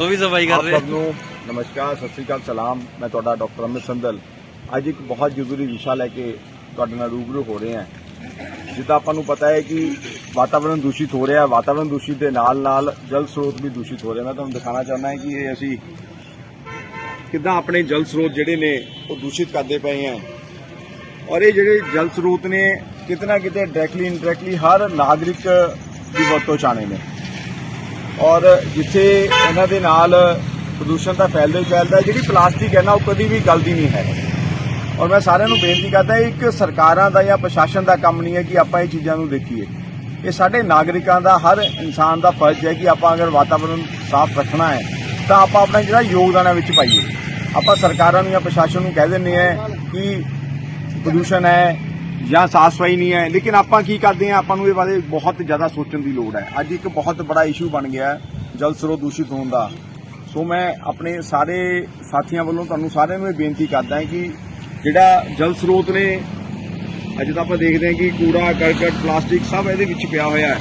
ਸਫ਼ਾਈ ਕਰ ਆਪ ਰਹੇ ਸਭ ਨੂੰ ਨਮਸਕਾਰ ਸਤਿ ਸ੍ਰੀ ਅਕਾਲ ਸਲਾਮ। ਮੈਂ ਤੁਹਾਡਾ ਡਾਕਟਰ ਅਮਿਤ ਸੰਦਲ ਅੱਜ ਇੱਕ ਬਹੁਤ ਜ਼ਰੂਰੀ ਵਿਸ਼ਾ ਲੈ ਕੇ ਤੁਹਾਡੇ ਨਾਲ ਰੂਬਰੂ ਹੋ ਰਹੇ ਹਾਂ। ਜਿੱਦਾਂ ਆਪਾਂ ਨੂੰ ਪਤਾ ਹੈ ਕਿ ਵਾਤਾਵਰਣ ਦੂਸ਼ਿਤ ਹੋ ਰਿਹਾ ਹੈ। ਵਾਤਾਵਰਣ ਦੂਸ਼ਿਤ ਦੇ ਨਾਲ ਨਾਲ ਜਲ ਸਰੋਤ ਵੀ ਦੂਸ਼ਿਤ ਹੋ ਰਹੇ। ਮੈਂ ਤੁਹਾਨੂੰ ਦਿਖਾਣਾ ਚਾਹੁੰਦਾ ਹਾਂ ਕਿ ਇਹ ਅਸੀਂ ਕਿੱਦਾਂ ਆਪਣੇ ਜਲ ਸਰੋਤ ਜਿਹੜੇ ਨੇ ਉਹ ਦੂਸ਼ਿਤ ਕਰਦੇ ਪਏ ਹਾਂ। ਔਰ ਇਹ ਜਿਹੜੇ ਜਲ ਸਰੋਤ ਨੇ ਕਿਤਨਾ ਕਿਤੇ ਡਾਇਰੈਕਟਲੀ ਇਨਡਾਇਰੈਕਟਲੀ ਹਰ ਨਾਗਰਿਕ ਦੀ ਵਰਤੋਂ ਚਾਣੇ ਨੇ। ਔਰ ਜਿੱਥੇ ਇਹਨਾਂ ਦੇ ਨਾਲ ਪ੍ਰਦੂਸ਼ਣ ਤਾਂ ਫੈਲਦਾ ਹੀ ਫੈਲਦਾ ਜਿਹੜੀ ਪਲਾਸਟਿਕ ਹੈ ਨਾ, ਉਹ ਕਦੀ ਵੀ ਗਲਦੀ ਨਹੀਂ ਹੈ। ਔਰ ਮੈਂ ਸਾਰਿਆਂ ਨੂੰ ਬੇਨਤੀ ਕਰਦਾ ਇੱਕ ਸਰਕਾਰਾਂ ਦਾ ਜਾਂ ਪ੍ਰਸ਼ਾਸਨ ਦਾ ਕੰਮ ਨਹੀਂ ਹੈ ਕਿ ਆਪਾਂ ਇਹ ਚੀਜ਼ਾਂ ਨੂੰ ਦੇਖੀਏ। ਇਹ ਸਾਡੇ ਨਾਗਰਿਕਾਂ ਦਾ, ਹਰ ਇਨਸਾਨ ਦਾ ਫਰਜ਼ ਹੈ ਕਿ ਆਪਾਂ ਅਗਰ ਵਾਤਾਵਰਣ ਸਾਫ਼ ਰੱਖਣਾ ਹੈ, ਤਾਂ ਆਪਾਂ ਆਪਣਾ ਜਿਹੜਾ ਯੋਗਦਾਨ ਵਿੱਚ ਪਾਈਏ। ਆਪਾਂ ਸਰਕਾਰਾਂ ਨੂੰ ਜਾਂ ਪ੍ਰਸ਼ਾਸਨ ਨੂੰ ਕਹਿ ਦਿੰਦੇ ਆ ਕਿ ਪ੍ਰਦੂਸ਼ਣ ਹੈ ਜਾਂ ਸਾਫ਼ ਸਫ਼ਾਈ ਨਹੀਂ ਹੈ। ਲੇਕਿਨ ਆਪਾਂ ਕੀ ਕਰਦੇ ਹਾਂ, ਆਪਾਂ ਨੂੰ ਇਹ ਬਾਰੇ ਬਹੁਤ ਜ਼ਿਆਦਾ ਸੋਚਣ ਦੀ ਲੋੜ ਹੈ। ਅੱਜ ਇੱਕ ਬਹੁਤ ਬੜਾ ਇਸ਼ੂ ਬਣ ਗਿਆ ਜਲ ਸਰੋਤ ਦੂਸ਼ਿਤ ਹੋਣ ਦਾ। ਸੋ ਮੈਂ ਆਪਣੇ ਸਾਰੇ ਸਾਥੀਆਂ ਵੱਲੋਂ ਤੁਹਾਨੂੰ ਸਾਰਿਆਂ ਨੂੰ ਇਹ ਬੇਨਤੀ ਕਰਦਾ ਹਾਂ ਕਿ ਜਿਹੜਾ ਜਲ ਸਰੋਤ ਨੇ, ਅੱਜ ਤਾਂ ਆਪਾਂ ਦੇਖਦੇ ਹਾਂ ਕਿ ਕੂੜਾ, ਕਰਕਟ, ਪਲਾਸਟਿਕ ਸਭ ਇਹਦੇ ਵਿੱਚ ਪਿਆ ਹੋਇਆ ਹੈ।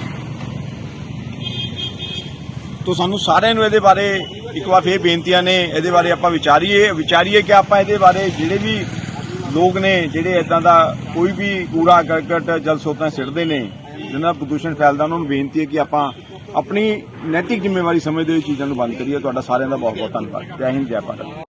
ਤੋ ਸਾਨੂੰ ਸਾਰਿਆਂ ਨੂੰ ਇਹਦੇ ਬਾਰੇ ਇੱਕ ਵਾਰ ਫੇਰ ਬੇਨਤੀਆਂ ਨੇ, ਇਹਦੇ ਬਾਰੇ ਆਪਾਂ ਵਿਚਾਰੀਏ ਵਿਚਾਰੀਏ ਕਿ ਆਪਾਂ ਇਹਦੇ ਬਾਰੇ ਜਿਹੜੇ ਵੀ ਲੋਕ ਨੇ ਜਿਹੜੇ ਇਦਾਂ ਦਾ ਕੋਈ ਵੀ ਕੂੜਾ, ਕਰਕਟ, ਜਲ ਸਰੋਤਾਂ ਸਿੱਟਦੇ ਨੇ ਜਿਹਨਾਂ ਨਾਲ ਪ੍ਰਦੂਸ਼ਣ ਫੈਲਦਾ, ਉਹਨਾਂ ਨੂੰ ਬੇਨਤੀ ਹੈ ਕਿ ਆਪਾਂ ਆਪਣੀ ਨੈਤਿਕ ਜ਼ਿੰਮੇਵਾਰੀ ਸਮਝਦੇ ਹੋਏ ਚੀਜ਼ਾਂ ਨੂੰ ਬੰਦ ਕਰੀਏ। ਤੁਹਾਡਾ ਸਾਰਿਆਂ ਦਾ ਬਹੁਤ ਬਹੁਤ ਧੰਨਵਾਦ। ਜੈ ਹਿੰਦ, ਜੈ ਭਾਰਤ।